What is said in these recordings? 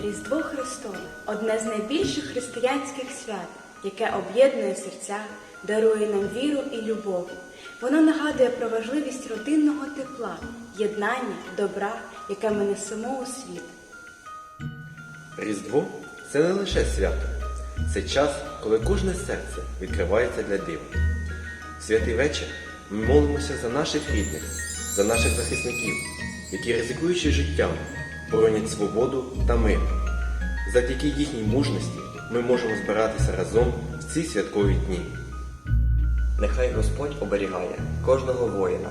Різдво Христове одне з найбільших християнських свят, яке об'єднує серця, дарує нам віру і любов. Воно нагадує про важливість родинного тепла, єднання, добра, яке ми несемо у світ. Різдво це не лише свято, це час, коли кожне серце відкривається для дива. Святий вечір ми молимося за наших рідних, за наших захисників, які, ризикуючи життям, боронять свободу та мир. Завдяки їхній мужності ми можемо збиратися разом в ці святкові дні. Нехай Господь оберігає кожного воїна,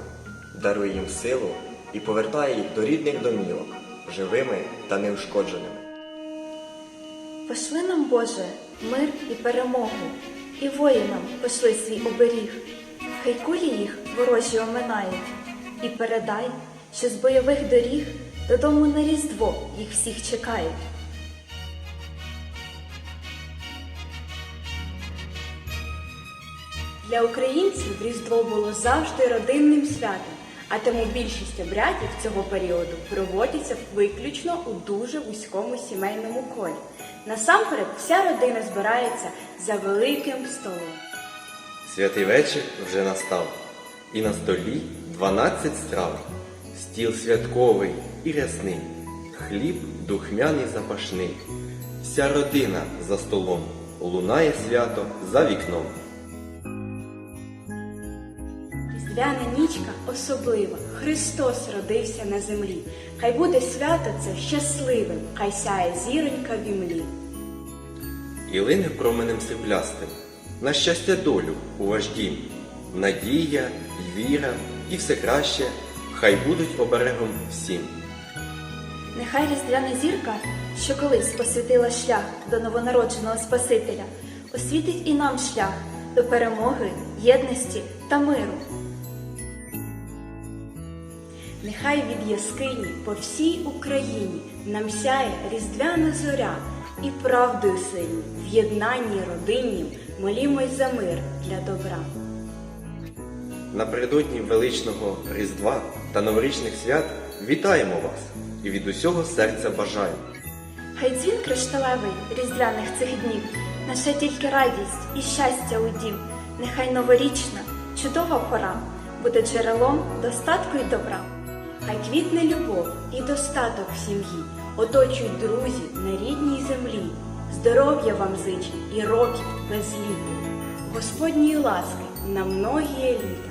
дарує їм силу і повертає їх до рідних домівок, живими та неушкодженими. Пошли нам, Боже, мир і перемогу, і воїнам пошли свій оберіг. Хай кулі їх ворожі оминають, і передай, що з бойових доріг додому на Різдво їх всіх чекають. Для українців Різдво було завжди родинним святом, а тому більшість обрядів цього періоду проводяться виключно у дуже вузькому сімейному колі. Насамперед, вся родина збирається за великим столом. Святий вечір вже настав, і на столі 12 страв, стіл святковий і рясний, хліб духмяний запашний. Вся родина за столом, лунає свято за вікном. Різдвяна нічка особлива. Христос родився на землі. Хай буде свято це щасливим, хай сяє зіронька в імлі. І лине променем сріблястим, на щастя долю у ваш дім, надія віра, і все краще, хай будуть оберегом всім. Нехай різдвяна зірка, що колись посвятила шлях до новонародженого Спасителя, освітить і нам шлях до перемоги, єдності та миру. Нехай від яскині по всій Україні нам сяє різдвяна зоря і правдою сильні в єднанні родиннім молімось за мир для добра. Напередодні величного Різдва та новорічних свят вітаємо вас і від усього серця бажаю. Хай дзвін кришталевий різдвяних цих днів, несе тільки радість і щастя у дім. Нехай новорічна, чудова пора буде джерелом достатку й добра. Хай квітне любов і достаток в сім'ї, оточують друзі на рідній землі. Здоров'я вам зичить і років без літа, Господньої ласки на многіє літа.